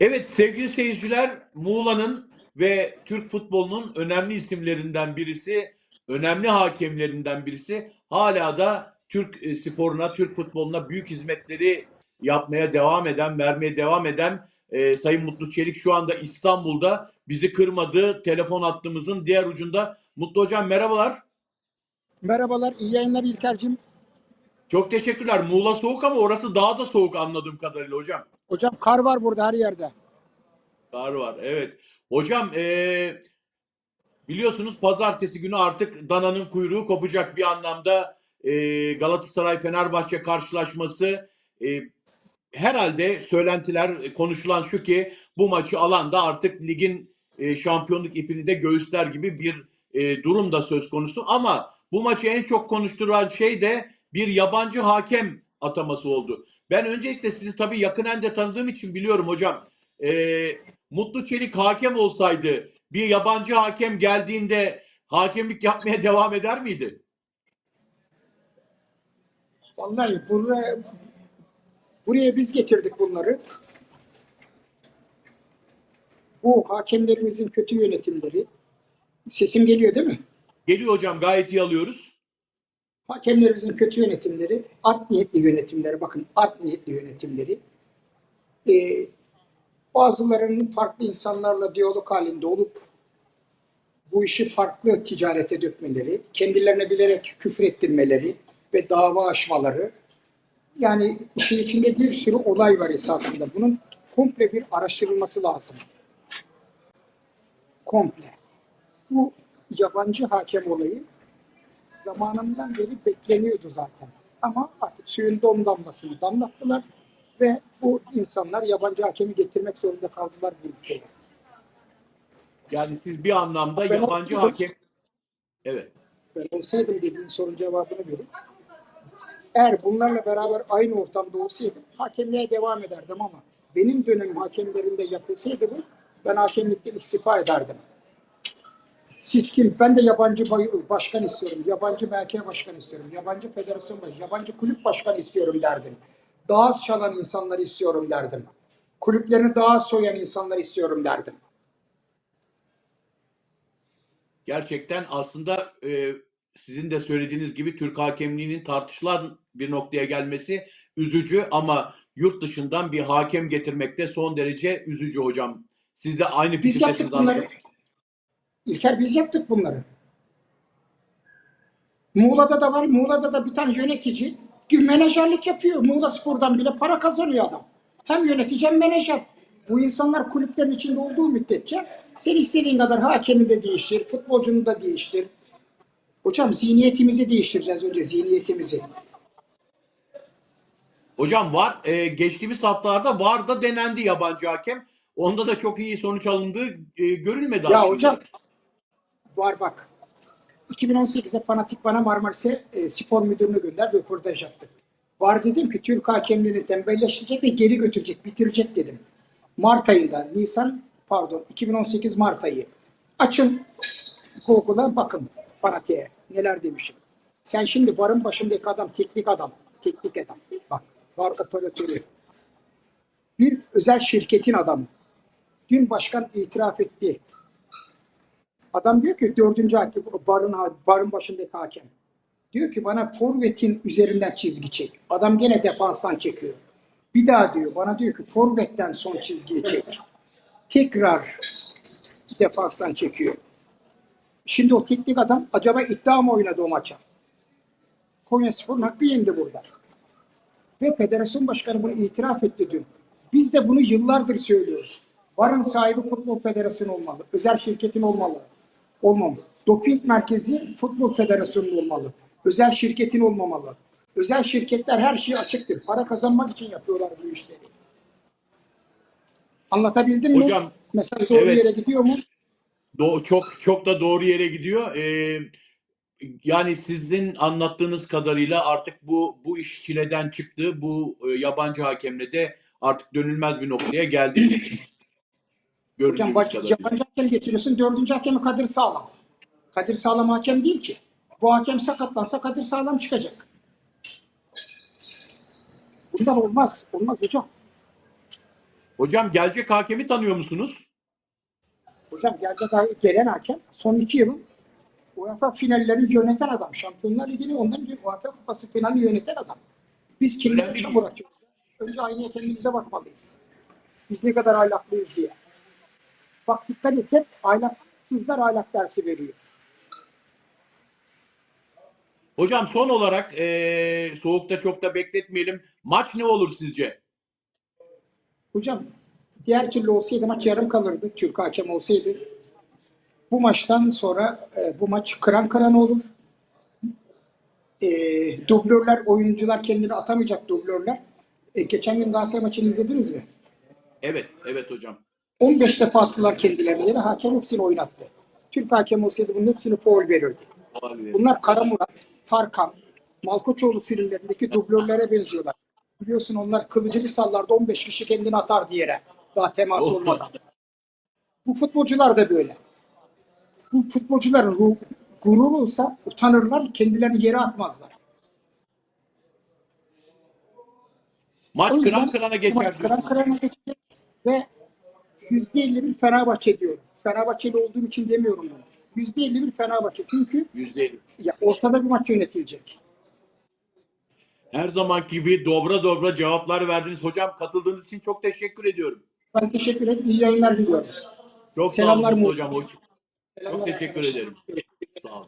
Evet sevgili seyirciler Muğla'nın ve Türk futbolunun önemli isimlerinden birisi, önemli hakemlerinden birisi. Hala da Türk e, sporuna, Türk futboluna büyük hizmetleri yapmaya devam eden, vermeye devam eden e, Sayın Mutlu Çelik şu anda İstanbul'da bizi kırmadı. Telefon hattımızın diğer ucunda. Mutlu Hocam merhabalar. Merhabalar, iyi yayınlar İlker'cim. Çok teşekkürler. Muğla soğuk ama orası daha da soğuk anladığım kadarıyla hocam. Hocam kar var burada her yerde. Kar var evet. Hocam eee, biliyorsunuz pazartesi günü artık dananın kuyruğu kopacak bir anlamda eee, Galatasaray-Fenerbahçe karşılaşması eee, herhalde söylentiler e, konuşulan şu ki bu maçı alan da artık ligin e, şampiyonluk ipini de göğüsler gibi bir e, durum da söz konusu ama bu maçı en çok konuşturan şey de bir yabancı hakem ataması oldu. Ben öncelikle sizi tabii yakinen de tanıdığım için biliyorum hocam. E, Mutlu Çelik hakem olsaydı bir yabancı hakem geldiğinde hakemlik yapmaya devam eder miydi? Vallahi buraya, buraya biz getirdik bunları. Bu hakemlerimizin kötü yönetimleri. Sesim geliyor değil mi? Geliyor hocam gayet iyi alıyoruz. Hakemlerimizin kötü yönetimleri, art niyetli yönetimleri, bakın art niyetli yönetimleri. Ee, bazılarının farklı insanlarla diyalog halinde olup bu işi farklı ticarete dökmeleri, kendilerine bilerek küfür ettirmeleri ve dava açmaları. Yani işin içinde bir sürü olay var esasında. Bunun komple bir araştırılması lazım. Komple. Bu yabancı hakem olayı zamanından beri bekleniyordu zaten. Ama artık suyun dom damlasını damlattılar ve bu insanlar yabancı hakemi getirmek zorunda kaldılar bu ülkeye. Yani siz bir anlamda Ben yabancı okudum. hakem Evet. Ben olsaydım dediğin sorun cevabını vereyim. Eğer bunlarla beraber aynı ortamda olsaydım hakemliğe devam ederdim ama benim dönem hakemlerinde yapılsaydı bu ben hakemlikten istifa ederdim. Siz kim? Ben de yabancı başkan istiyorum. Yabancı MHK başkan istiyorum. Yabancı federasyon başkanı, yabancı kulüp başkanı istiyorum derdim. Daha az çalan insanları istiyorum derdim. Kulüplerini daha az soyan insanları istiyorum derdim. Gerçekten aslında e, sizin de söylediğiniz gibi Türk hakemliğinin tartışılan bir noktaya gelmesi üzücü ama yurt dışından bir hakem getirmek de son derece üzücü hocam. Siz de aynı Biz fikirdesiniz yaptık bunları. İlker biz yaptık bunları. Muğla'da da var. Muğla'da da bir tane yönetici menajerlik yapıyor. Muğla Spor'dan bile para kazanıyor adam. Hem yönetici hem menajer. Bu insanlar kulüplerin içinde olduğu müddetçe sen istediğin kadar hakemi de değiştir, futbolcunu da değiştir. Hocam zihniyetimizi değiştireceğiz önce zihniyetimizi. Hocam var e, geçtiğimiz haftalarda var da denendi yabancı hakem. Onda da çok iyi sonuç alındığı e, görülmedi Ya aslında. hocam var bak. 2018'de Fanatik bana Marmaris'e e, spor müdürünü gönder röportaj yaptık. Var dedim ki Türk hakemliğini tembelleştirecek ve geri götürecek, bitirecek dedim. Mart ayında, Nisan pardon 2018 Mart ayı. Açın Google'a bakın Fanatik'e neler demişim. Sen şimdi varın başındaki adam teknik adam. Teknik adam. Bak var operatörü. Bir özel şirketin adamı. Dün başkan itiraf etti. Adam diyor ki dördüncü hakem, barın, barın başındaki hakem. Diyor ki bana forvetin üzerinden çizgi çek. Adam gene defanstan çekiyor. Bir daha diyor bana diyor ki forvetten son çizgiyi çek. Tekrar defanstan çekiyor. Şimdi o teknik adam acaba iddia mı oynadı o maça? Konya Spor'un hakkı yendi burada. Ve federasyon başkanı bunu itiraf etti dün. Biz de bunu yıllardır söylüyoruz. Varın sahibi futbol federasyonu olmalı. Özel şirketin olmalı. Olmamalı. Doping merkezi futbol federasyonu olmalı. Özel şirketin olmamalı. Özel şirketler her şeyi açıktır. Para kazanmak için yapıyorlar bu işleri. Anlatabildim mi? Hocam, Mesaj doğru evet. yere gidiyor mu? Do- çok çok da doğru yere gidiyor. Ee, yani sizin anlattığınız kadarıyla artık bu bu iş çileden çıktı. Bu e, yabancı hakemle de artık dönülmez bir noktaya geldi. Gördüğümüz Hocam kadarıyla. yabancı hakem getiriyorsun. Dördüncü hakemi Kadir Sağlam. Kadir Sağlam hakem değil ki. Bu hakem sakatlansa Kadir Sağlam çıkacak. Bunlar olmaz. Olmaz hocam. Hocam gelecek hakemi tanıyor musunuz? Hocam gelecek gelen hakem son iki yılın UEFA finallerini yöneten adam. Şampiyonlar Ligi'ni ondan önce UEFA Kupası finalini yöneten adam. Biz kimlere Önemli çamur atıyoruz? Önce aynaya kendimize bakmalıyız. Biz ne kadar ahlaklıyız diye. Bak dikkat et hep ahlaksızlar ahlak dersi veriyor. Hocam son olarak eee, soğukta çok da bekletmeyelim. Maç ne olur sizce? Hocam diğer türlü olsaydı maç yarım kalırdı. Türk hakem olsaydı. Bu maçtan sonra e, bu maç kıran kıran olur. E, dublörler, oyuncular kendini atamayacak dublörler. E, geçen gün Galatasaray maçını izlediniz mi? Evet, evet hocam. 15 defa attılar kendilerini yere. Hakem hepsini oynattı. Türk hakem olsaydı bunun hepsini foul verirdi. Bunlar Kara Murat, Tarkan, Malkoçoğlu filmlerindeki dublörlere benziyorlar. Biliyorsun onlar kılıcını sallardı 15 kişi kendini atardı yere. Daha temas Oh. olmadan. Bu futbolcular da böyle. Bu futbolcuların ruh, gurur olsa utanırlar, kendilerini yere atmazlar. Maç yüzden kıran kırana geçer. maç kıran kırana geçecek ve %50 bir Fenerbahçe diyorum. Fenerbahçeli olduğum için demiyorum bunu. %50 bir Fenerbahçe. Çünkü Yüzde elli. ya ortada bir maç yönetilecek. Her zamanki gibi dobra dobra cevaplar verdiniz. Hocam katıldığınız için çok teşekkür ediyorum. Ben teşekkür ederim. İyi yayınlar diliyorum. Çok Selamlar sağ olun hocam. Çok Selamlar teşekkür arkadaşlar. ederim. Sağ olun.